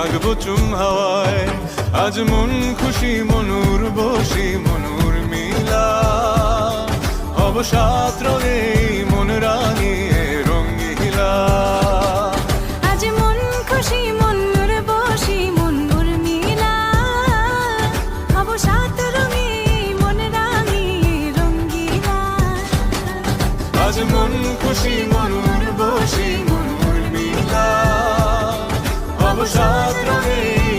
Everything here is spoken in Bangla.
থাকব চুম হাওয়ায়। আজ মন খুশি মনুর বসি মনুর মিলা। অবসাদ রঙে মন রাঙিয়ে রঙ্গিলা আজ মন খুশি মনুর বসি মনুর মিলা। হব রঙে মন রাঙিয়ে রঙ্গিলা আজ মন খুশি মনুর বসি মনুর মিলা। অবসাদ রঙে